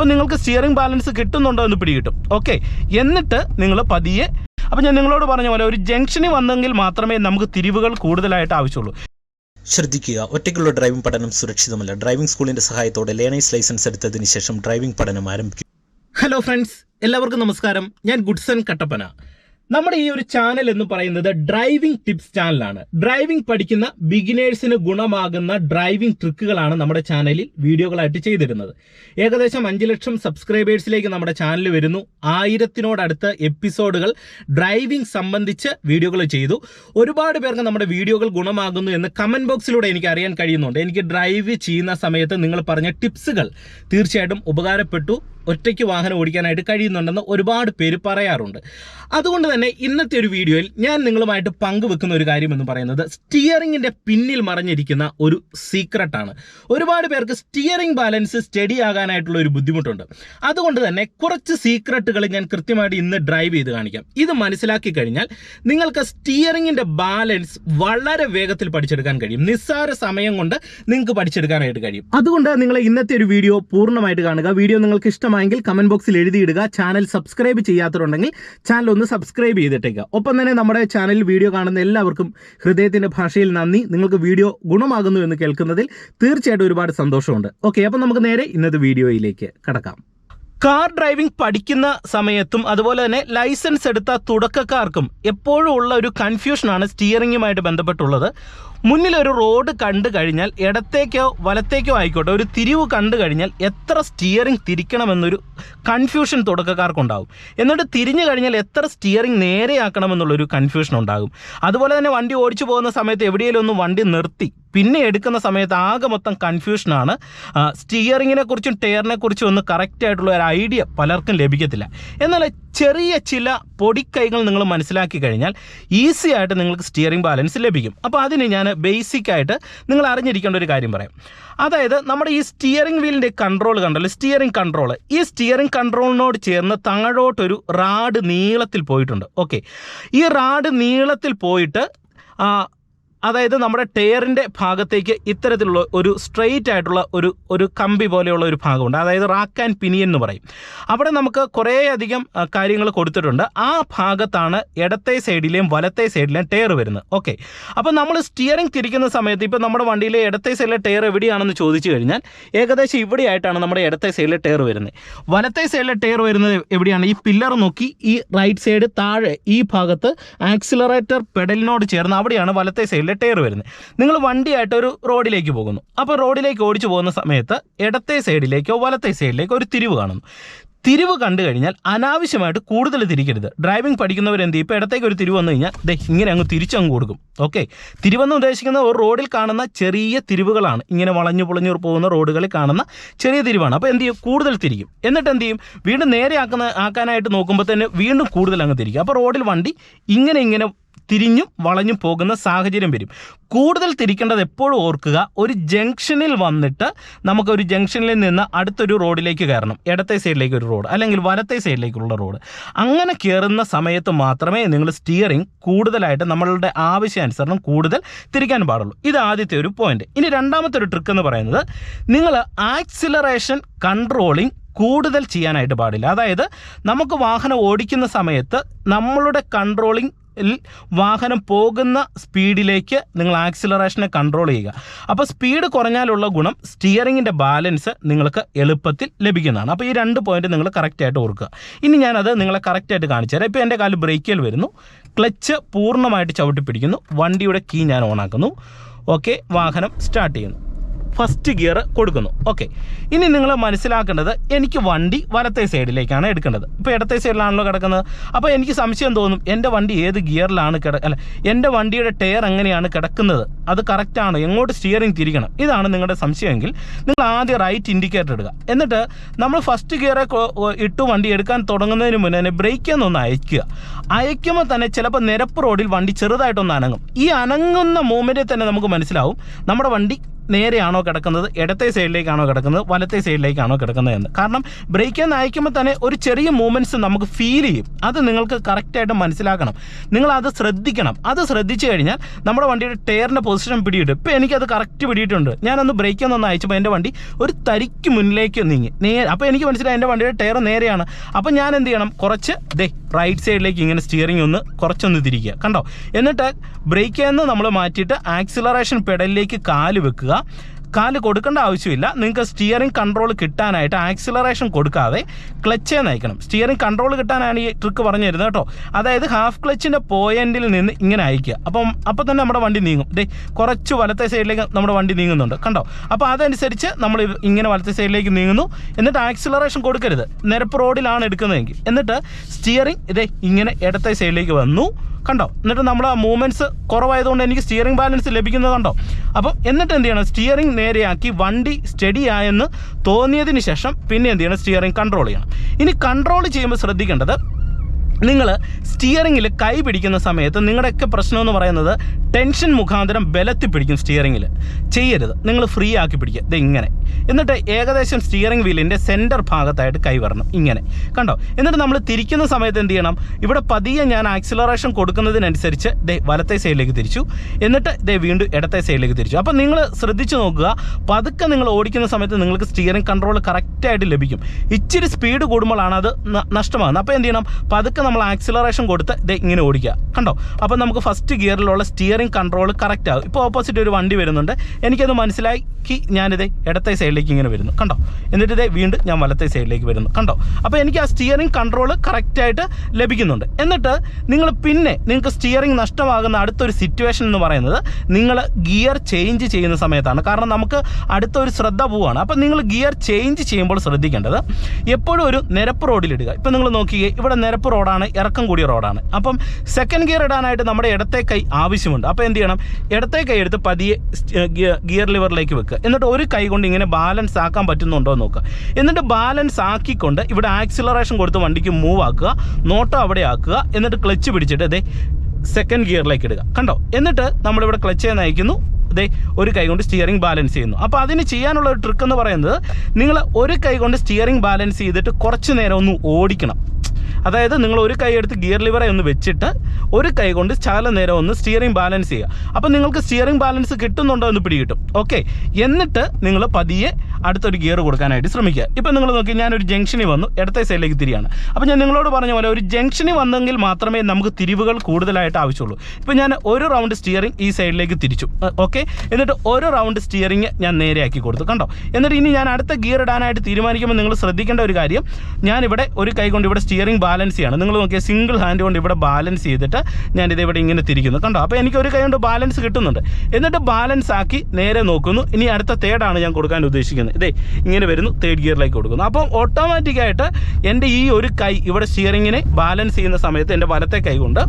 അപ്പോൾ നിങ്ങൾക്ക് steering balance കിട്ടുന്നുണ്ടോ എന്ന് പിടികിട്ടും. ഓക്കെ എന്നിട്ട് നിങ്ങൾ പതിയെ അപ്പോൾ ഞാൻ നിങ്ങളോട് പറഞ്ഞ പോലെ ഒരു ജംഗ്ഷനിൽ വന്നെങ്കിൽ മാത്രമേ നമുക്ക് തിരിവുകൾ കൂടുതലായിട്ട് ആവശ്യമുള്ളൂ. ശ്രദ്ധിക്കുക ഒറ്റയ്ക്കുള്ള ഡ്രൈവിംഗ് പഠനം സുരക്ഷിതമല്ല. ഡ്രൈവിംഗ് സ്കൂളിന്റെ സഹായത്തോടെ ലേണേഴ്സ് ലൈസൻസ് എടുത്തതിന് ശേഷം ഡ്രൈവിംഗ് പഠനം ആരംഭിക്കും. ഹലോ ഫ്രണ്ട്സ് എല്ലാവർക്കും നമസ്കാരം. ഞാൻ ഗുഡ്സൺ കട്ടപ്പന. നമ്മുടെ ഈ ഒരു ചാനൽ എന്ന് പറയുന്നത് ഡ്രൈവിംഗ് ടിപ്സ് ചാനലാണ് ഡ്രൈവിംഗ് പഠിക്കുന്ന ബിഗിനേഴ്സിന് ഗുണമാകുന്ന ഡ്രൈവിംഗ് ട്രിക്കുകളാണ് നമ്മുടെ ചാനലിൽ വീഡിയോകളായിട്ട് ചെയ്തിരുന്നത്. ഏകദേശം അഞ്ച് ലക്ഷം സബ്സ്ക്രൈബേഴ്സിലേക്ക് നമ്മുടെ ചാനൽ വരുന്നു. ആയിരത്തിനോടടുത്ത് എപ്പിസോഡുകൾ ഡ്രൈവിംഗ് സംബന്ധിച്ച് വീഡിയോകൾ ചെയ്തു. ഒരുപാട് പേർക്ക് നമ്മുടെ വീഡിയോകൾ ഗുണമാകുന്നു എന്ന് കമന്റ് ബോക്സിലൂടെ എനിക്ക് അറിയാൻ കഴിയുന്നുണ്ട്. എനിക്ക് ഡ്രൈവ് ചെയ്യുന്ന സമയത്ത് നിങ്ങൾ പറഞ്ഞ ടിപ്സുകൾ തീർച്ചയായിട്ടും ഉപകാരപ്പെട്ടു. ഒറ്റയ്ക്ക് വാഹനം ഓടിക്കാനായിട്ട് കഴിയുന്നുണ്ടെന്ന് ഒരുപാട് പേര് പറയാറുണ്ട്. അതുകൊണ്ട് തന്നെ ഇന്നത്തെ ഒരു വീഡിയോയിൽ ഞാൻ നിങ്ങളുമായിട്ട് പങ്കുവെക്കുന്ന ഒരു കാര്യം എന്ന് പറയുന്നത് സ്റ്റിയറിങ്ങിന്റെ പിന്നിൽ മറഞ്ഞിരിക്കുന്ന ഒരു സീക്രട്ടാണ് ഒരുപാട് പേർക്ക് സ്റ്റിയറിംഗ് ബാലൻസ് സ്റ്റഡി ആകാനായിട്ടുള്ള ഒരു ബുദ്ധിമുട്ടുണ്ട്. അതുകൊണ്ട് തന്നെ കുറച്ച് സീക്രട്ടുകൾ ഞാൻ കൃത്യമായിട്ട് ഇന്ന് ഡ്രൈവ് ചെയ്ത് കാണിക്കാം. ഇത് മനസ്സിലാക്കി കഴിഞ്ഞാൽ നിങ്ങൾക്ക് സ്റ്റിയറിങ്ങിന്റെ ബാലൻസ് വളരെ വേഗത്തിൽ പഠിച്ചെടുക്കാൻ കഴിയും. നിസ്സാര സമയം കൊണ്ട് നിങ്ങൾക്ക് പഠിച്ചെടുക്കാനായിട്ട് കഴിയും. അതുകൊണ്ട് നിങ്ങൾ ഇന്നത്തെ ഒരു വീഡിയോ പൂർണമായിട്ട് കാണുക. വീഡിയോ നിങ്ങൾക്ക് ഇഷ്ടമായെങ്കിൽ കമന്റ് ബോക്സിൽ എഴുതിയിടുക. ചാനൽ സബ്സ്ക്രൈബ് ചെയ്യാത്തവരുണ്ടെങ്കിൽ ചാനൽ ഒന്ന് സബ്സ്ക്രൈബ് ചെയ്തിട്ടേക്കുക ഒപ്പം തന്നെ നമ്മുടെ ചാനലിൽ വീഡിയോ കാണുന്ന എല്ലാവർക്കും ഹൃദയത്തിന്റെ ഭാഷയിൽ നന്ദി. നിങ്ങൾക്ക് വീഡിയോ ഗുണമാകുന്നു എന്ന് കേൾക്കുന്നതിൽ തീർച്ചയായിട്ടും ഒരുപാട് സന്തോഷമുണ്ട്. ഓക്കെ അപ്പം നമുക്ക് നേരെ ഇന്നത്തെ വീഡിയോയിലേക്ക് കടക്കാം. കാർ ഡ്രൈവിംഗ് പഠിക്കുന്ന സമയത്തും അതുപോലെ തന്നെ ലൈസൻസ് എടുത്ത തുടക്കക്കാർക്കും എപ്പോഴും ഉള്ള ഒരു കൺഫ്യൂഷനാണ് സ്റ്റിയറിംഗുമായിട്ട് ബന്ധപ്പെട്ടുള്ളത്. മുന്നിൽ ഒരു റോഡ് കണ്ടു കഴിഞ്ഞാൽ ഇടത്തേക്കോ വലത്തേക്കോ ആയിക്കോട്ടെ ഒരു തിരിവ് കണ്ടു കഴിഞ്ഞാൽ എത്ര സ്റ്റിയറിംഗ് തിരിക്കണമെന്നൊരു കൺഫ്യൂഷൻ തുടക്കക്കാർക്കുണ്ടാകും എന്നിട്ട് തിരിഞ്ഞു കഴിഞ്ഞാൽ എത്ര സ്റ്റിയറിംഗ് നേരെയാക്കണമെന്നുള്ളൊരു കൺഫ്യൂഷൻ ഉണ്ടാകും. അതുപോലെ തന്നെ വണ്ടി ഓടിച്ചു പോകുന്ന സമയത്ത് എവിടെയെങ്കിലും ഒന്ന് വണ്ടി നിർത്തി പിന്നെ എടുക്കുന്ന സമയത്ത് ആകെ മൊത്തം കൺഫ്യൂഷനാണ് സ്റ്റിയറിങ്ങിനെ കുറിച്ചും ടയറിനെ കുറിച്ചും ഒന്ന് കറക്റ്റ് ആയിട്ടുള്ള ഒരു ഐഡിയ പലർക്കും ലഭിക്കത്തില്ല. എന്നാൽ ചെറിയ ചില പൊടിക്കൈകൾ നിങ്ങൾ മനസ്സിലാക്കി കഴിഞ്ഞാൽ ഈസി ആയിട്ട് നിങ്ങൾക്ക് സ്റ്റിയറിംഗ് ബാലൻസ് ലഭിക്കും. അപ്പോൾ അതിന് ഞാൻ ബേസിക് ആയിട്ട് നിങ്ങൾ അറിഞ്ഞിരിക്കേണ്ട ഒരു കാര്യം പറയാം. അതായത് നമ്മുടെ ഈ സ്റ്റിയറിംഗ് വീലിന്റെ കൺട്രോൾ കണ്ടല്ലോ സ്റ്റിയറിംഗ് കൺട്രോൾ ഈ സ്റ്റിയറിംഗ് കൺട്രോളിനോട് ചേർന്ന് താഴോട്ടൊരു റാഡ് നീളത്തിൽ പോയിട്ടുണ്ട്. ഓക്കെ ഈ റാഡ് നീളത്തിൽ പോയിട്ട് അതായത് നമ്മുടെ ടയറിന്റെ ഭാഗത്തേക്ക് ഇത്തരത്തിലുള്ള ഒരു സ്ട്രെയിറ്റ് ആയിട്ടുള്ള ഒരു ഒരു കമ്പി പോലെയുള്ള ഒരു ഭാഗമുണ്ട്. അതായത് റാക്ക് ആൻഡ് പിനിയൻ എന്ന് പറയും. അവിടെ നമുക്ക് കുറേയധികം കാര്യങ്ങൾ കൊടുത്തിട്ടുണ്ട്. ആ ഭാഗത്താണ് ഇടത്തെ സൈഡിലെയും വലത്തെ സൈഡിലെയും ടയർ വരുന്നത്. ഓക്കെ അപ്പോൾ നമ്മൾ സ്റ്റിയറിംഗ് തിരിക്കുന്ന സമയത്ത് ഇപ്പോൾ നമ്മുടെ വണ്ടിയിലെ ഇടത്തെ സൈഡിലെ ടയർ എവിടെയാണെന്ന് ചോദിച്ചു കഴിഞ്ഞാൽ ഏകദേശം ഇവിടെയായിട്ടാണ് നമ്മുടെ ഇടത്തെ സൈഡിലെ ടയർ വരുന്നത്. വലത്തെ സൈഡിലെ ടയർ വരുന്നത് എവിടെയാണ്? ഈ പില്ലർ നോക്കി ഈ റൈറ്റ് സൈഡ് താഴെ ഈ ഭാഗത്ത് ആക്സിലറേറ്റർ പെഡലിനോട് ചേർന്ന് അവിടെയാണ് വലത്തെ സൈഡിലെ ടയർ വരുന്നത്. നിങ്ങൾ വണ്ടിയായിട്ട് ഒരു റോഡിലേക്ക് പോകുന്നു. അപ്പോൾ റോഡിലേക്ക് ഓടിച്ചു പോകുന്ന സമയത്ത് ഇടത്തെ സൈഡിലേക്കോ വലത്തെ സൈഡിലേക്കോ ഒരു തിരിവ് കാണുന്നു. തിരിവ് കണ്ടു കഴിഞ്ഞാൽ അനാവശ്യമായിട്ട് കൂടുതൽ തിരിക്കരുത്. ഡ്രൈവിംഗ് പഠിക്കുന്നവർ എന്ത് ഇപ്പോൾ ഇടത്തേക്ക് ഒരു തിരിവ് വന്നു കഴിഞ്ഞാൽ ദേ ഇങ്ങനെ അങ്ങ് തിരിച്ചങ്ങ് കൊടുക്കും. ഓക്കെ. തിരിവെന്ന് ഉദ്ദേശിക്കുന്ന ഒരു റോഡിൽ കാണുന്ന ചെറിയ തിരിവുകളാണ്. ഇങ്ങനെ വളഞ്ഞു പൊളിഞ്ഞു പോകുന്ന റോഡുകളിൽ കാണുന്ന ചെറിയ തിരിവാണ്. അപ്പോൾ എന്ത് ചെയ്യും? കൂടുതൽ തിരിക്കും എന്നിട്ട് എന്ത് ചെയ്യും? വീണ്ടും നേരെ ആക്കുന്ന ആക്കാനായിട്ട് നോക്കുമ്പോൾ തന്നെ വീണ്ടും കൂടുതൽ അങ്ങ് തിരിക്കും. അപ്പോൾ റോഡിൽ വണ്ടി ഇങ്ങനെ ഇങ്ങനെ തിരിഞ്ഞും വളഞ്ഞും പോകുന്ന സാഹചര്യം വരും. കൂടുതൽ തിരിക്കേണ്ടത് എപ്പോഴും ഓർക്കുക ഒരു ജംഗ്ഷനിൽ വന്നിട്ട് നമുക്ക് ഒരു ജംഗ്ഷനിൽ നിന്ന് അടുത്തൊരു റോഡിലേക്ക് കയറണം. ഇടത്തെ സൈഡിലേക്ക് ഒരു റോഡ് അല്ലെങ്കിൽ വലത്തെ സൈഡിലേക്കുള്ള റോഡ്. അങ്ങനെ കയറുന്ന സമയത്ത് മാത്രമേ നിങ്ങൾ സ്റ്റിയറിംഗ് കൂടുതലായിട്ട് നമ്മളുടെ ആവശ്യാനുസരണം കൂടുതൽ തിരിക്കാൻ പാടുള്ളൂ. ഇത് ആദ്യത്തെ ഒരു പോയിന്റ് ഇനി രണ്ടാമത്തെ ഒരു ട്രിക്ക് എന്ന് പറയുന്നത് നിങ്ങൾ ആക്സിലറേഷൻ കൺട്രോളിംഗ് കൂടുതൽ ചെയ്യാനായിട്ട് പാടില്ല. അതായത് നമുക്ക് വാഹനം ഓടിക്കുന്ന സമയത്ത് നമ്മളുടെ കൺട്രോളിംഗ് വാഹനം പോകുന്ന സ്പീഡിലേക്ക് നിങ്ങൾ ആക്സിലറേഷനെ കൺട്രോൾ ചെയ്യുക. അപ്പോൾ സ്പീഡ് കുറഞ്ഞാലുള്ള ഗുണം സ്റ്റിയറിങ്ങിന്റെ ബാലൻസ് നിങ്ങൾക്ക് എളുപ്പത്തിൽ ലഭിക്കുന്നതാണ്. അപ്പോൾ ഈ രണ്ട് പോയിന്റ് നിങ്ങൾ കറക്റ്റായിട്ട് ഓർക്കുക. ഇനി ഞാനത് നിങ്ങളെ കറക്റ്റായിട്ട് കാണിച്ചു തരാം. ഇപ്പോൾ എന്റെ കാൽ ബ്രേക്കിൽ വരുന്നു. ക്ലച്ച് പൂർണമായിട്ട് ചവിട്ടി പിടിക്കുന്നു വണ്ടിയുടെ കീ ഞാൻ ഓണാക്കുന്നു ഓക്കെ വാഹനം സ്റ്റാർട്ട് ചെയ്യുന്നു. ഫസ്റ്റ് ഗിയർ കൊടുക്കുന്നു. ഓക്കെ ഇനി നിങ്ങൾ മനസ്സിലാക്കേണ്ടത് എനിക്ക് വണ്ടി വലത്തെ സൈഡിലേക്കാണ് എടുക്കേണ്ടത്. ഇപ്പോൾ ഇടത്തെ സൈഡിലാണല്ലോ കിടക്കുന്നത്. അപ്പോൾ എനിക്ക് സംശയം തോന്നും എന്റെ വണ്ടി ഏത് ഗിയറിലാണ് കിട അല്ല എന്റെ വണ്ടിയുടെ ടയർ എങ്ങനെയാണ് കിടക്കുന്നത്? അത് കറക്റ്റാണ് എങ്ങോട്ട് സ്റ്റിയറിംഗ് തിരിക്കണം? ഇതാണ് നിങ്ങളുടെ സംശയമെങ്കിൽ നിങ്ങൾ ആദ്യം റൈറ്റ് ഇൻഡിക്കേറ്റർ ഇടുക. എന്നിട്ട് നമ്മൾ ഫസ്റ്റ് ഗിയറെ ഇട്ട് വണ്ടി എടുക്കാൻ തുടങ്ങുന്നതിന് മുന്നേ തന്നെ ബ്രേക്ക് എന്നൊന്ന് അയക്കുക അയക്കുമ്പോൾ തന്നെ ചിലപ്പോൾ നിരപ്പ് റോഡിൽ വണ്ടി ചെറുതായിട്ടൊന്ന് അനങ്ങും. ഈ അനങ്ങുന്ന മൂമെന്റിൽ തന്നെ നമുക്ക് മനസ്സിലാവും. നമ്മുടെ വണ്ടി നേരെയാണോ കിടക്കുന്നത്? ഇടത്തെ സൈഡിലേക്കാണോ കിടക്കുന്നത്? വലത്തെ സൈഡിലേക്കാണോ കിടക്കുന്നത് എന്ന്. കാരണം ബ്രേക്ക് എന്ന് അയക്കുമ്പോൾ തന്നെ ഒരു ചെറിയ മൂവ്മെന്റ്സ് നമുക്ക് ഫീൽ ചെയ്യും. അത് നിങ്ങൾക്ക് കറക്റ്റായിട്ട് മനസ്സിലാക്കണം. നിങ്ങൾ അത് ശ്രദ്ധിക്കണം. അത് ശ്രദ്ധിച്ചു കഴിഞ്ഞാൽ നമ്മുടെ വണ്ടിയുടെ ടയറിന്റെ പൊസിഷൻ പിടിയിട്ട് ഇപ്പോൾ എനിക്കത് കറക്റ്റ് പിടിയിട്ടുണ്ട്. ഞാനൊന്ന് ബ്രേക്ക് ഒന്ന് അയച്ചപ്പോൾ എന്റെ വണ്ടി ഒരു തരിക്ക് മുന്നിലേക്ക് നീങ്ങി. നേ അപ്പോൾ എനിക്ക് മനസ്സിലായി എന്റെ വണ്ടിയുടെ ടയർ നേരെയാണ്. അപ്പോൾ ഞാൻ എന്ത് ചെയ്യണം? കുറച്ച് ദേ റൈറ്റ് സൈഡിലേക്ക് ഇങ്ങനെ സ്റ്റിയറിംഗ് ഒന്ന് കുറച്ചൊന്ന് തിരിക്കുക. കണ്ടോ? എന്നിട്ട് ബ്രേക്കിൽ നിന്ന് നമ്മൾ മാറ്റിയിട്ട് ആക്സിലറേഷൻ പെഡലിലേക്ക് കാൽ വെക്കുക. കാൽ കൊടുക്കേണ്ട ആവശ്യമില്ല. നിങ്ങൾക്ക് സ്റ്റിയറിംഗ് കൺട്രോൾ കിട്ടാനായിട്ട് ആക്സിലറേഷൻ കൊടുക്കാതെ ക്ലച്ചേ നയിക്കണം. സ്റ്റിയറിംഗ് കൺട്രോൾ കിട്ടാനാണ് ഈ ട്രിക്ക് പറഞ്ഞു തരുന്നത് കേട്ടോ. അതായത് ഹാഫ് ക്ലച്ചിന്റെ പോയിന്റിൽ നിന്ന് ഇങ്ങനെ അയക്കുക അപ്പം അപ്പോൾ തന്നെ നമ്മുടെ വണ്ടി നീങ്ങും. ഡേ കുറച്ച് വലത്തെ സൈഡിലേക്ക് നമ്മുടെ വണ്ടി നീങ്ങുന്നുണ്ട്. കണ്ടോ? അപ്പോൾ അതനുസരിച്ച് നമ്മൾ ഇങ്ങനെ വലത്തെ സൈഡിലേക്ക് നീങ്ങുന്നു. എന്നിട്ട് ആക്സിലറേഷൻ കൊടുക്കരുത്. നിരപ്പ് റോഡിലാണ് എടുക്കുന്നതെങ്കിൽ. എന്നിട്ട് സ്റ്റിയറിംഗ് ഇതേ ഇങ്ങനെ ഇടത്തെ സൈഡിലേക്ക് വന്നു. കണ്ടോ? എന്നിട്ട് നമ്മൾ ആ മൂവ്മെന്റ്സ് കുറവായതുകൊണ്ട് എനിക്ക് സ്റ്റിയറിംഗ് ബാലൻസ് ലഭിക്കുന്നത് കണ്ടോ? അപ്പം എന്നിട്ട് എന്ത് ചെയ്യണം സ്റ്റിയറിംഗ് നേരെയാക്കി വണ്ടി സ്റ്റഡി ആയെന്ന് തോന്നിയതിന് ശേഷം പിന്നെ എന്ത് ചെയ്യണം സ്റ്റിയറിംഗ് കൺട്രോൾ ചെയ്യണം. ഇനി കൺട്രോൾ ചെയ്യുമ്പോൾ ശ്രദ്ധിക്കേണ്ടത് നിങ്ങൾ സ്റ്റിയറിങ്ങിൽ കൈ പിടിക്കുന്ന സമയത്ത് നിങ്ങളുടെയൊക്കെ പ്രശ്നം എന്ന് പറയുന്നത് ടെൻഷൻ മുഖാന്തരം ബലത്തി പിടിക്കും സ്റ്റിയറിങ്ങിൽ ചെയ്യരുത്. നിങ്ങൾ ഫ്രീ ആക്കി പിടിക്കുക. ഇത് ഇങ്ങനെ. എന്നിട്ട് ഏകദേശം സ്റ്റിയറിംഗ് വീലിന്റെ സെന്റർ ഭാഗത്തായിട്ട് കൈ വരണം. ഇങ്ങനെ. കണ്ടോ? എന്നിട്ട് നമ്മൾ തിരിക്കുന്ന സമയത്ത് എന്ത് ചെയ്യണം? ഇവിടെ പതിയെ ഞാൻ ആക്സിലറേഷൻ കൊടുക്കുന്നതിനനുസരിച്ച് ദേ വലത്തെ സൈഡിലേക്ക് തിരിച്ചു. എന്നിട്ട് ദേ വീണ്ടും ഇടത്തെ സൈഡിലേക്ക് തിരിച്ചു. അപ്പോൾ നിങ്ങൾ ശ്രദ്ധിച്ചു നോക്കുക. പതുക്കെ നിങ്ങൾ ഓടിക്കുന്ന സമയത്ത് നിങ്ങൾക്ക് സ്റ്റിയറിംഗ് കൺട്രോൾ കറക്റ്റായിട്ട് ലഭിക്കും. ഇച്ചിരി സ്പീഡ് കൂടുമ്പോഴാണ് അത് നഷ്ടമാകുന്നത്. അപ്പോൾ എന്ത് ചെയ്യണം? പതുക്കെ നമ്മൾ ആക്സിലറേഷൻ കൊടുത്ത് ഇത് ഇങ്ങനെ ഓടിക്കുക. കണ്ടോ? അപ്പോൾ നമുക്ക് ഫസ്റ്റ് ഗിയറിലുള്ള സ്റ്റിയറിംഗ് കൺട്രോൾ കറക്റ്റ് ആകും ഇപ്പോൾ ഓപ്പോസിറ്റ് ഒരു വണ്ടി വരുന്നുണ്ട്. എനിക്കത് മനസ്സിലാക്കി ഞാനിത് ഇടത്തെ സൈഡിലേക്ക് ഇങ്ങനെ വരുന്നു. കണ്ടോ? എന്നിട്ട് ഇതേ വീണ്ടും ഞാൻ വലത്തെ സൈഡിലേക്ക് വരുന്നു. കണ്ടോ? അപ്പോൾ എനിക്ക് ആ സ്റ്റിയറിംഗ് കൺട്രോൾ കറക്റ്റായിട്ട് ലഭിക്കുന്നുണ്ട്. എന്നിട്ട് നിങ്ങൾ പിന്നെ നിങ്ങൾക്ക് സ്റ്റിയറിംഗ് നഷ്ടമാകുന്ന അടുത്തൊരു സിറ്റുവേഷൻ എന്ന് പറയുന്നത് നിങ്ങൾ ഗിയർ ചേഞ്ച് ചെയ്യുന്ന സമയത്താണ്. കാരണം നമുക്ക് അടുത്തൊരു ശ്രദ്ധ പോവുകയാണ് അപ്പോൾ നിങ്ങൾ ഗിയർ ചേഞ്ച് ചെയ്യുമ്പോൾ ശ്രദ്ധിക്കേണ്ടത് എപ്പോഴും ഒരു നിരപ്പ് റോഡിലിടുക ഇപ്പം നിങ്ങൾ നോക്കിയേ ഇവിടെ നിരപ്പ് റോഡാണ് ഇറക്കം കൂടിയ റോഡാണ് അപ്പം സെക്കൻഡ് ഗിയർ ഇടാനായിട്ട് നമ്മുടെ ഇടത്തെ കൈ ആവശ്യമുണ്ട്. അപ്പോൾ എന്ത് ചെയ്യണം? ഇടത്തെ കൈ എടുത്ത് പതിയെ ഗിയർ ലിവറിലേക്ക് വെക്കുക. എന്നിട്ട് ഒരു കൈ കൊണ്ട് ഇങ്ങനെ ബാലൻസ് ആക്കാൻ പറ്റുന്നുണ്ടോ എന്ന് നോക്കുക. എന്നിട്ട് ബാലൻസ് ആക്കിക്കൊണ്ട് ഇവിടെ ആക്സിലറേഷൻ കൊടുത്ത് വണ്ടിക്ക് മൂവ് ആക്കുക നോട്ടോ അവിടെ ആക്കുക എന്നിട്ട് ക്ലച്ച് പിടിച്ചിട്ട് അതെ സെക്കൻഡ് ഗിയറിലേക്ക് ഇടുക. കണ്ടോ? എന്നിട്ട് നമ്മളിവിടെ ക്ലച്ച് നയിക്കുന്നു ദേ ഒരു കൈ കൊണ്ട് സ്റ്റിയറിംഗ് ബാലൻസ് ചെയ്യുന്നു. അപ്പോൾ അതിന് ചെയ്യാനുള്ള ഒരു ട്രിക്ക് എന്ന് പറയുന്നത് നിങ്ങൾ ഒരു കൈ കൊണ്ട് സ്റ്റിയറിംഗ് ബാലൻസ് ചെയ്തിട്ട് കുറച്ച് നേരം ഒന്ന് ഓടിക്കണം. അതായത് നിങ്ങൾ ഒരു കൈ എടുത്ത് ഗിയർ ലിവറെ ഒന്ന് വെച്ചിട്ട് ഒരു കൈ കൊണ്ട് ചാല നേരം ഒന്ന് സ്റ്റിയറിംഗ് ബാലൻസ് ചെയ്യുക. അപ്പോൾ നിങ്ങൾക്ക് സ്റ്റിയറിംഗ് ബാലൻസ് കിട്ടുന്നുണ്ടോ എന്ന് പിടികിട്ടും. ഓക്കെ എന്നിട്ട് നിങ്ങൾ പതിയെ അടുത്തൊരു ഗിയർ കൊടുക്കാനായിട്ട് ശ്രമിക്കുക. ഇപ്പം നിങ്ങൾ നോക്കി ഞാനൊരു ജംഗ്ഷനിൽ വന്നു. ഇടത്തെ സൈഡിലേക്ക് തിരിയാണ്. അപ്പോൾ ഞാൻ നിങ്ങളോട് പറഞ്ഞ പോലെ ഒരു ജംഗ്ഷനിൽ വന്നെങ്കിൽ മാത്രമേ നമുക്ക് തിരിവുകൾ കൂടുതലായിട്ട് ആവശ്യമുള്ളൂ. ഇപ്പം ഞാൻ ഒരു റൗണ്ട് സ്റ്റിയറിംഗ് ഈ സൈഡിലേക്ക് തിരിച്ചു. ഓക്കെ എന്നിട്ട് ഒരു റൗണ്ട് സ്റ്റിയറിംഗ് ഞാൻ നേരെയാക്കി കൊടുത്തു. കണ്ടോ? എന്നിട്ട് ഇനി ഞാൻ അടുത്ത ഗിയർ ഇടാനായിട്ട് തീരുമാനിക്കുമ്പോൾ നിങ്ങൾ ശ്രദ്ധിക്കേണ്ട ഒരു കാര്യം ഞാനിവിടെ ഒരു കൈ കൊണ്ട് ഇവിടെ സ്റ്റിയറിംഗ് ബാലൻസ് ചെയ്യണം. നിങ്ങൾ നോക്കിയാൽ സിംഗിൾ ഹാൻഡ് കൊണ്ട് ഇവിടെ ബാലൻസ് ചെയ്തിട്ട് ഞാനിത് ഇവിടെ ഇങ്ങനെ തിരിക്കുന്നു. കണ്ടോ? അപ്പോൾ എനിക്ക് ഒരു കൈ കൊണ്ട് ബാലൻസ് കിട്ടുന്നുണ്ട്. എന്നിട്ട് ബാലൻസ് ആക്കി നേരെ നോക്കുന്നു. ഇനി അടുത്ത തേർഡാണ് ഞാൻ കൊടുക്കാൻ ഉദ്ദേശിക്കുന്നത്. ഇതേ ഇങ്ങനെ വരുന്നു. തേർഡ് ഗിയറിലേക്ക് കൊടുക്കുന്നു. അപ്പോൾ ഓട്ടോമാറ്റിക്കായിട്ട് എന്റെ ഈ ഒരു കൈ ഇവിടെ സ്റ്റിയറിങ്ങിനെ ബാലൻസ് ചെയ്യുന്ന സമയത്ത് എന്റെ വലത്തെ കൈ കൊണ്ട്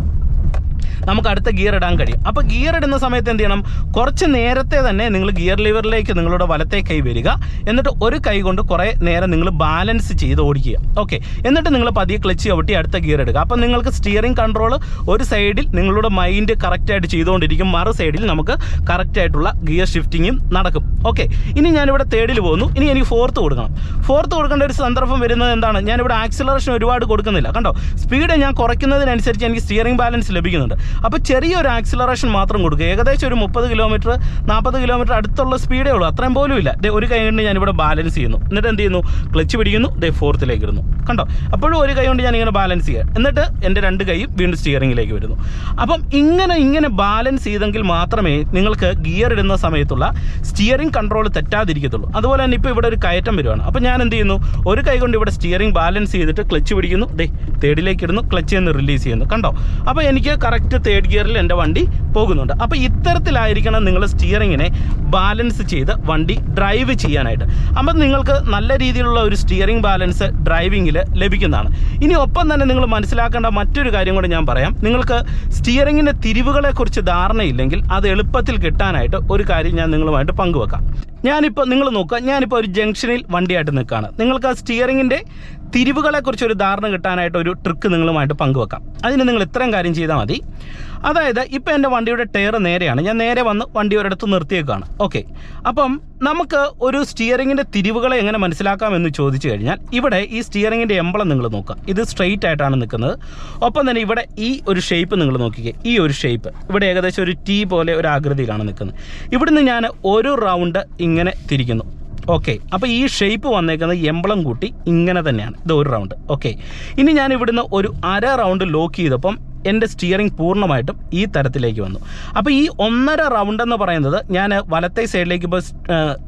നമുക്ക് അടുത്ത ഗിയർ ഇടാൻ കഴിയും. അപ്പോൾ ഗിയർ ഇടുന്ന സമയത്ത് എന്ത് ചെയ്യണം? കുറച്ച് നേരത്തെ തന്നെ നിങ്ങൾ ഗിയർ ലിവറിലേക്ക് നിങ്ങളുടെ വലത്തെ കൈ വരിക. എന്നിട്ട് ഒരു കൈ കൊണ്ട് കുറേ നേരം നിങ്ങൾ ബാലൻസ് ചെയ്ത് ഓടിക്കുക. ഓക്കെ. എന്നിട്ട് നിങ്ങൾ പതിയെ ക്ലച്ച് ചവിട്ടി അടുത്ത ഗിയർ എടുക്കുക അപ്പം നിങ്ങൾക്ക് സ്റ്റിയറിംഗ് കൺട്രോൾ ഒരു സൈഡിൽ നിങ്ങളുടെ മൈൻഡ് കറക്റ്റായിട്ട് ചെയ്തുകൊണ്ടിരിക്കും. മറു സൈഡിൽ നമുക്ക് കറക്റ്റായിട്ടുള്ള ഗിയർ ഷിഫ്റ്റിങ്ങും നടക്കും. ഓക്കെ. ഇനി ഞാനിവിടെ തേർഡിൽ പോകുന്നു. ഇനി എനിക്ക് ഫോർത്ത് കൊടുക്കണം. ഫോർത്ത് കൊടുക്കേണ്ട ഒരു സന്ദർഭം വരുന്നത് എന്താണ്? ഞാനിവിടെ ആക്സിലറേഷൻ ഒരുപാട് കൊടുക്കുന്നില്ല. കണ്ടോ? സ്പീഡ് ഞാൻ കുറയ്ക്കുന്നതിനനുസരിച്ച് എനിക്ക് സ്റ്റിയറിംഗ് ബാലൻസ് ലഭിക്കുന്നുണ്ട്. അപ്പോൾ ചെറിയൊരു ആക്സിലറേഷൻ മാത്രം കൊടുക്കുക. ഏകദേശം ഒരു മുപ്പത് കിലോമീറ്റർ നാൽപ്പത് കിലോമീറ്റർ അടുത്തുള്ള സ്പീഡേ ഉള്ളൂ. അത്രയും പോലും ഇല്ല. ഒരു കൈ കൊണ്ട് ഞാനിവിടെ ബാലൻസ് ചെയ്യുന്നു. എന്നിട്ട് എന്ത് ചെയ്യുന്നു? ക്ലച്ച് പിടിക്കുന്നു. ദേ ഫോർത്തിലേക്ക് ഇടുന്നു. കണ്ടോ? അപ്പോഴും ഒരു കൈ കൊണ്ട് ഞാനിങ്ങനെ ബാലൻസ് ചെയ്യുക എന്നിട്ട് എന്റെ രണ്ട് കൈയും വീണ്ടും സ്റ്റിയറിങ്ങിലേക്ക് വരുന്നു. അപ്പം ഇങ്ങനെ ഇങ്ങനെ ബാലൻസ് ചെയ്തെങ്കിൽ മാത്രമേ നിങ്ങൾക്ക് ഗിയർ ഇടുന്ന സമയത്തുള്ള സ്റ്റിയറിംഗ് കൺട്രോൾ തെറ്റാതിരിക്കത്തുള്ളൂ. അതുപോലെ തന്നെ ഇപ്പോൾ ഇവിടെ ഒരു കയറ്റം വരുവാണ്. അപ്പോൾ ഞാൻ എന്ത് ചെയ്യുന്നു? ഒരു കൈ കൊണ്ട് ഇവിടെ സ്റ്റിയറിംഗ് ബാലൻസ് ചെയ്തിട്ട് ക്ലച്ച് പിടിക്കുന്നു. ദേ തേർഡിലേക്ക് ഇടുന്നു. ക്ലച്ച് എന്ന് റിലീസ് ചെയ്യുന്നു. കണ്ടോ? അപ്പോൾ എനിക്ക് കറക്റ്റ് തേർഡ് ഗിയറിൽ എന്റെ വണ്ടി പോകുന്നുണ്ട്. അപ്പോൾ ഇത്തരത്തിലായിരിക്കണം നിങ്ങൾ സ്റ്റിയറിങ്ങിനെ ബാലൻസ് ചെയ്ത് വണ്ടി ഡ്രൈവ് ചെയ്യാനായിട്ട്. അപ്പം നിങ്ങൾക്ക് നല്ല രീതിയിലുള്ള ഒരു സ്റ്റിയറിംഗ് ബാലൻസ് ഡ്രൈവിങ്ങിൽ ലഭിക്കുന്നതാണ്. ഇനി ഒപ്പം തന്നെ നിങ്ങൾ മനസ്സിലാക്കേണ്ട മറ്റൊരു കാര്യം കൂടി ഞാൻ പറയാം. നിങ്ങൾക്ക് സ്റ്റിയറിങ്ങിന്റെ തിരിവുകളെക്കുറിച്ച് ധാരണയില്ലെങ്കിൽ അത് എളുപ്പത്തിൽ കിട്ടാനായിട്ട് ഒരു കാര്യം ഞാൻ നിങ്ങളുമായിട്ട് പങ്കുവെക്കാം. ഞാനിപ്പോൾ നിങ്ങൾ നോക്കുക ഞാനിപ്പോൾ ഒരു ജംഗ്ഷനിൽ വണ്ടിയായിട്ട് നിൽക്കുകയാണ്. നിങ്ങൾക്ക് ആ സ്റ്റിയറിങ്ങിന്റെ തിരിവുകളെക്കുറിച്ച് ഒരു ധാരണ കിട്ടാനായിട്ട് ഒരു ട്രിക്ക് നിങ്ങളുമായിട്ട് പങ്കുവെക്കാം. അതിന് നിങ്ങൾ ഇത്രയും കാര്യം ചെയ്താൽ മതി. അതായത് ഇപ്പം എന്റെ വണ്ടിയുടെ ടയർ നേരെയാണ്. ഞാൻ നേരെ വന്ന് വണ്ടി ഒരിടത്ത് നിർത്തിയേക്കാണ്. ഓക്കെ. അപ്പം നമുക്ക് ഒരു സ്റ്റിയറിങ്ങിന്റെ തിരിവുകളെ എങ്ങനെ മനസ്സിലാക്കാമെന്ന് ചോദിച്ചു കഴിഞ്ഞാൽ ഇവിടെ ഈ സ്റ്റിയറിങ്ങിന്റെ എംബളം നിങ്ങൾ നോക്കുക. ഇത് സ്ട്രെയിറ്റ് ആയിട്ടാണ് നിൽക്കുന്നത്. ഒപ്പം തന്നെ ഇവിടെ ഈ ഒരു ഷേപ്പ് നിങ്ങൾ നോക്കിക്കേ. ഈ ഒരു ഷേപ്പ് ഇവിടെ ഏകദേശം ഒരു ടീ പോലെ ഒരു ആകൃതിയിലാണ് നിൽക്കുന്നത്. ഇവിടുന്ന് ഞാൻ ഒരു റൗണ്ട് ഇങ്ങനെ തിരിക്കുന്നു. ഓക്കെ. അപ്പോൾ ഈ ഷേപ്പ് വന്നേക്കുന്നത് എംബളം കൂട്ടി ഇങ്ങനെ തന്നെയാണ്. ഇത് ഒരു റൗണ്ട് ഓക്കെ. ഇനി ഞാൻ ഇവിടുന്ന് ഒരു അര റൗണ്ട് ലോക്ക് ചെയ്തപ്പം എന്റെ സ്റ്റിയറിംഗ് പൂർണമായിട്ടും ഈ തരത്തിലേക്ക് വന്നു. അപ്പോൾ ഈ ഒന്നര റൗണ്ട് എന്ന് പറയുന്നത് ഞാൻ വലത്തെ സൈഡിലേക്ക് ഇപ്പോൾ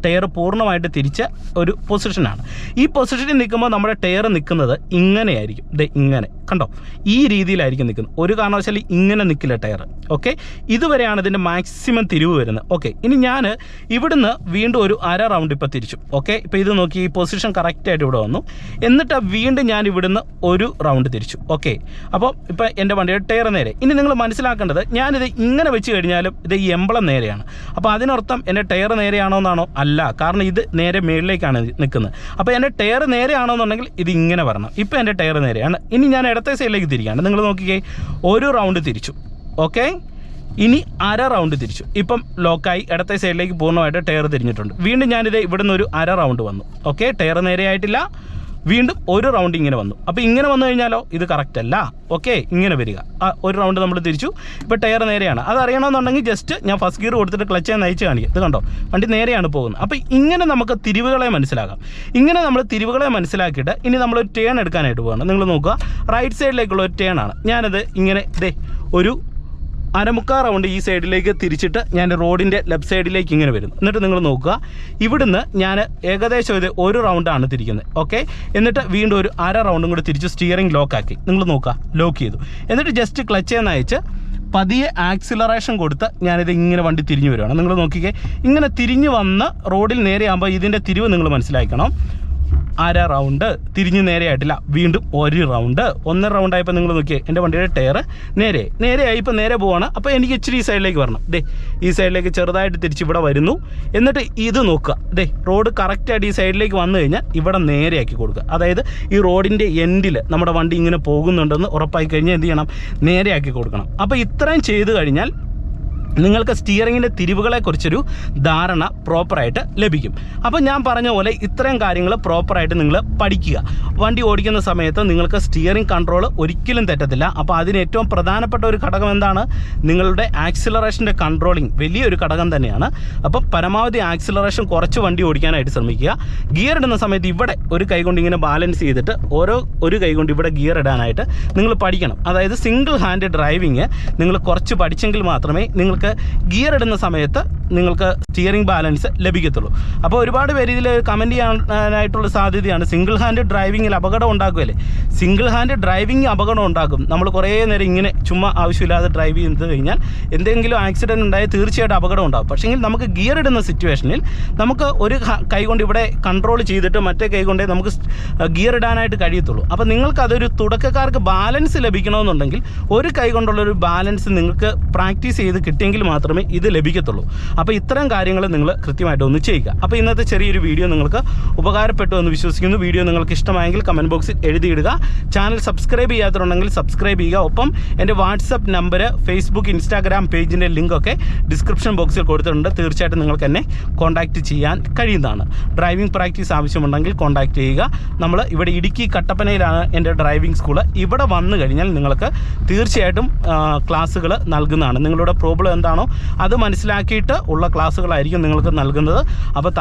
ടയർ പൂർണമായിട്ട് തിരിച്ച ഒരു പൊസിഷനാണ് ഈ പൊസിഷനിൽ നിൽക്കുമ്പോൾ നമ്മുടെ ടയർ നിൽക്കുന്നത് ഇങ്ങനെയായിരിക്കും. ദേ ഇങ്ങനെ. കണ്ടോ? ഈ രീതിയിലായിരിക്കും നിൽക്കുന്നത്. ഒരു കാരണവശാലും ഇങ്ങനെ നിൽക്കില്ല ടയർ ഓക്കെ? ഇതുവരെയാണ് ഇതിന്റെ മാക്സിമം തിരിവ് വരുന്നത്. ഓക്കെ ഇനി ഞാൻ ഇവിടുന്ന് വീണ്ടും ഒരു അര റൗണ്ട് ഇപ്പോൾ തിരിച്ചു. ഓക്കെ? ഇപ്പോൾ ഇത് നോക്കി ഈ പൊസിഷൻ കറക്റ്റായിട്ട് ഇവിടെ വന്നു. എന്നിട്ട് വീണ്ടും ഞാൻ ഇവിടുന്ന് ഒരു റൗണ്ട് തിരിച്ചു. ഓക്കെ? അപ്പോൾ ഇപ്പോൾ എന്റെ വണ്ടിയുടെ ടയർ നേരെ. ഇനി നിങ്ങൾ മനസ്സിലാക്കേണ്ടത് ഞാനിത് ഇങ്ങനെ വെച്ച് കഴിഞ്ഞാലും ഇത് ഈ എംബളം നേരെയാണ്. അപ്പോൾ അതിനർത്ഥം എന്റെ ടയർ നേരെയാണോ എന്നാണോ അല്ല. കാരണം ഇത് നേരെ മേളിലേക്കാണ് നിൽക്കുന്നത്. അപ്പോൾ എന്റെ ടയർ നേരെയാണോ എന്നുണ്ടെങ്കിൽ ഇത് ഇങ്ങനെ വരണം. ഇപ്പോൾ എന്റെ ടയർ നേരെയാണ്. ഇനി ഞാൻ ഇടത്തെ സൈഡിലേക്ക് തിരിക്കുകയാണ്. നിങ്ങൾ നോക്കിക്കേ ഒരു റൗണ്ട് തിരിച്ചു. ഓക്കെ? ഇനി അര റൗണ്ട് തിരിച്ചു. ഇപ്പം ലോക്കായി ഇടത്തെ സൈഡിലേക്ക് പൂർണമായിട്ട് ടയർ തിരിഞ്ഞിട്ടുണ്ട്. വീണ്ടും ഞാനിത് ഇവിടുന്ന് ഒരു അര റൗണ്ട് വന്നു. ഓക്കെ? ടയർ നേരെയായിട്ടില്ല. വീണ്ടും ഒരു റൗണ്ട് ഇങ്ങനെ വന്നു. അപ്പോൾ ഇങ്ങനെ വന്നു കഴിഞ്ഞാലോ? ഇത് കറക്റ്റ് അല്ല. ഓക്കെ ഇങ്ങനെ വരിക. ഒരു റൗണ്ട് നമ്മൾ തിരിച്ചു. ഇപ്പോൾ ടയർ നേരെയാണ്. അത് അറിയണമെന്നുണ്ടെങ്കിൽ ജസ്റ്റ് ഞാൻ ഫസ്റ്റ് ഗിയർ കൊടുത്തിട്ട് ക്ലച്ച് നയിച്ച് കാണിക്കും. ഇത് കണ്ടോ? വണ്ടി നേരെയാണ് പോകുന്നത്. അപ്പോൾ ഇങ്ങനെ നമുക്ക് തിരിവുകളെ മനസ്സിലാക്കാം. ഇങ്ങനെ നമ്മൾ തിരിവുകളെ മനസ്സിലാക്കിയിട്ട് ഇനി നമ്മൾ ഒരു ടേൺ എടുക്കാനായിട്ട് പോകണം നിങ്ങൾ നോക്കുക. റൈറ്റ് സൈഡിലേക്കുള്ള ഒരു ടേൺ ആണ്. ഞാനത് ഇങ്ങനെ ഇതേ ഒരു അരമുക്കാ റൗണ്ട് ഈ സൈഡിലേക്ക് തിരിച്ചിട്ട് ഞാൻ റോഡിന്റെ ലെഫ്റ്റ് സൈഡിലേക്ക് ഇങ്ങനെ വരുന്നു. എന്നിട്ട് നിങ്ങൾ നോക്കുക ഇവിടുന്ന് ഞാൻ ഏകദേശം ഇത് ഒരു റൗണ്ടാണ് തിരിക്കുന്നത്. ഓക്കെ എന്നിട്ട് വീണ്ടും ഒരു അര റൗണ്ടും കൂടി തിരിച്ച് സ്റ്റിയറിംഗ് ലോക്കാക്കി നിങ്ങൾ നോക്കുക ലോക്ക് ചെയ്തു. എന്നിട്ട് ജസ്റ്റ് ക്ലച്ച് എന്ന് അയച്ച് പതിയെ ആക്സിലറേഷൻ കൊടുത്ത് ഞാനിത് ഇങ്ങനെ വണ്ടി തിരിഞ്ഞു വരുവാണ് നിങ്ങൾ നോക്കിക്കേ ഇങ്ങനെ തിരിഞ്ഞു വന്ന് റോഡിൽ നേരെയാകുമ്പോൾ ഇതിന്റെ തിരിവ് നിങ്ങൾ മനസ്സിലാക്കണം. അര റൗണ്ട്. തിരിഞ്ഞ് നേരെയായിട്ടില്ല വീണ്ടും ഒരു റൗണ്ട്. ഒന്നര റൗണ്ട് ആയപ്പോൾ നിങ്ങൾ നോക്കിയേ എന്റെ വണ്ടിയുടെ ടയർ നേരെ നേരെയായി ഇപ്പോൾ നേരെ പോവാണ്. അപ്പോൾ എനിക്ക് ഇച്ചിരി ഈ സൈഡിലേക്ക് വരണം. ദേ ഈ സൈഡിലേക്ക് ചെറുതായിട്ട് തിരിച്ച് ഇവിടെ വരുന്നു. എന്നിട്ട് ഇത് നോക്കുക. ദേ റോഡ് കറക്റ്റായിട്ട് ഈ സൈഡിലേക്ക് വന്നു കഴിഞ്ഞാൽ ഇവിടെ നേരെയാക്കി കൊടുക്കുക. അതായത് ഈ റോഡിന്റെ എൻഡിൽ നമ്മുടെ വണ്ടി ഇങ്ങനെ പോകുന്നുണ്ടെന്ന് ഉറപ്പായി കഴിഞ്ഞാൽ എന്ത് ചെയ്യണം? നേരെയാക്കി കൊടുക്കണം. അപ്പോൾ ഇത്രയും ചെയ്തു കഴിഞ്ഞാൽ നിങ്ങൾക്ക് സ്റ്റിയറിങ്ങിന്റെ തിരിവുകളെക്കുറിച്ചൊരു ധാരണ പ്രോപ്പറായിട്ട് ലഭിക്കും. അപ്പോൾ ഞാൻ പറഞ്ഞ പോലെ ഇത്രയും കാര്യങ്ങൾ പ്രോപ്പറായിട്ട് നിങ്ങൾ പഠിക്കുക. വണ്ടി ഓടിക്കുന്ന സമയത്ത് നിങ്ങൾക്ക് സ്റ്റിയറിംഗ് കൺട്രോൾ ഒരിക്കലും തെറ്റത്തില്ല. അപ്പോൾ അതിന് ഏറ്റവും പ്രധാനപ്പെട്ട ഒരു ഘടകം എന്താണ്? നിങ്ങളുടെ ആക്സിലറേഷന്റെ കൺട്രോളിങ് വലിയൊരു ഘടകം തന്നെയാണ്. അപ്പോൾ പരമാവധി ആക്സിലറേഷൻ കുറച്ച് വണ്ടി ഓടിക്കാനായിട്ട് ശ്രമിക്കുക. ഗിയർ ഇടുന്ന സമയത്ത് ഇവിടെ ഒരു കൈകൊണ്ട് ഇങ്ങനെ ബാലൻസ് ചെയ്തിട്ട് ഓരോ ഒരു കൈകൊണ്ട് ഇവിടെ ഗിയർ ഇടാനായിട്ട് നിങ്ങൾ പഠിക്കണം. അതായത് സിംഗിൾ ഹാൻഡ് ഡ്രൈവിങ് നിങ്ങൾ കുറച്ച് പഠിച്ചെങ്കിൽ മാത്രമേ നിങ്ങൾക്ക് ഗിയർ ഇടുന്ന സമയത്ത് നിങ്ങൾക്ക് സ്റ്റിയറിംഗ് ബാലൻസ് ലഭിക്കത്തുള്ളൂ. അപ്പോൾ ഒരുപാട് പേര് ഇതിൽ കമന്റ് ചെയ്യാനായിട്ടുള്ള സാധ്യതയാണ്. സിംഗിൾ ഹാൻഡ് ഡ്രൈവിങ്ങിൽ അപകടം ഉണ്ടാക്കുമല്ലേ സിംഗിൾ ഹാൻഡ് ഡ്രൈവിംഗ് അപകടം ഉണ്ടാക്കും നമ്മൾ കുറേ നേരം ഇങ്ങനെ ചുമ്മാ ആവശ്യമില്ലാതെ ഡ്രൈവ് ചെയ്ത് കഴിഞ്ഞാൽ എന്തെങ്കിലും ആക്സിഡന്റ് ഉണ്ടായാൽ തീർച്ചയായിട്ടും അപകടം ഉണ്ടാകും. പക്ഷേങ്കിൽ നമുക്ക് ഗിയർ ഇടുന്ന സിറ്റുവേഷനിൽ നമുക്ക് ഒരു കൈ കൊണ്ട് ഇവിടെ കൺട്രോൾ ചെയ്തിട്ട് മറ്റേ കൈ കൊണ്ടേ നമുക്ക് ഗിയർ ഇടാനായിട്ട് കഴിയത്തുള്ളൂ. അപ്പോൾ നിങ്ങൾക്കതൊരു തുടക്കക്കാർക്ക് ബാലൻസ് ലഭിക്കണമെന്നുണ്ടെങ്കിൽ ഒരു കൈ കൊണ്ടുള്ളൊരു ബാലൻസ് നിങ്ങൾക്ക് പ്രാക്ടീസ് ചെയ്ത് കിട്ടിയെങ്കിൽ മാത്രമേ ഇത് ലഭിക്കത്തുള്ളൂ. അപ്പോൾ ഇത്തരം കാര്യങ്ങൾ നിങ്ങൾ കൃത്യമായിട്ട് ഒന്ന് ചെയ്യുക അപ്പോൾ ഇന്നത്തെ ചെറിയൊരു വീഡിയോ നിങ്ങൾക്ക് ഉപകാരപ്പെട്ടു എന്ന് വിശ്വസിക്കുന്നു. വീഡിയോ നിങ്ങൾക്ക് ഇഷ്ടമായെങ്കിൽ കമന്റ് ബോക്സിൽ എഴുതിയിടുക. ചാനൽ സബ്സ്ക്രൈബ് ചെയ്യാത്തതുണ്ടെങ്കിൽ സബ്സ്ക്രൈബ് ചെയ്യുക. ഒപ്പം എന്റെ വാട്സപ്പ് നമ്പർ ഫേസ്ബുക്ക് ഇൻസ്റ്റാഗ്രാം പേജിന്റെ ലിങ്കൊക്കെ ഡിസ്ക്രിപ്ഷൻ ബോക്സിൽ കൊടുത്തിട്ടുണ്ട്. തീർച്ചയായിട്ടും നിങ്ങൾക്ക് എന്നെ കോൺടാക്റ്റ് ചെയ്യാൻ കഴിയുന്നതാണ്. ഡ്രൈവിംഗ് പ്രാക്ടീസ് ആവശ്യമുണ്ടെങ്കിൽ കോൺടാക്റ്റ് ചെയ്യുക. നമ്മൾ ഇവിടെ ഇടുക്കി കട്ടപ്പനയിലാണ് എന്റെ ഡ്രൈവിംഗ് സ്കൂൾ ഇവിടെ വന്നു കഴിഞ്ഞാൽ നിങ്ങൾക്ക് തീർച്ചയായിട്ടും ക്ലാസ്സുകൾ നൽകുന്നതാണ്. നിങ്ങളുടെ പ്രോബ്ലം എന്താണോ അത് മനസ്സിലാക്കിയിട്ട് ഉള്ള ക്ലാസ്സുകളായിരിക്കും നിങ്ങൾക്ക് നൽകുന്നത്. അപ്പോൾ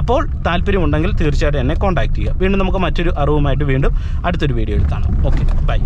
അപ്പോൾ താല്പര്യമുണ്ടെങ്കിൽ തീർച്ചയായിട്ടും എന്നെ കോൺടാക്റ്റ് ചെയ്യുക. വീണ്ടും നമുക്ക് മറ്റൊരു അറിവുമായിട്ട് വീണ്ടും അടുത്തൊരു വീഡിയോ എടുത്താണ് ഓക്കെ ബൈ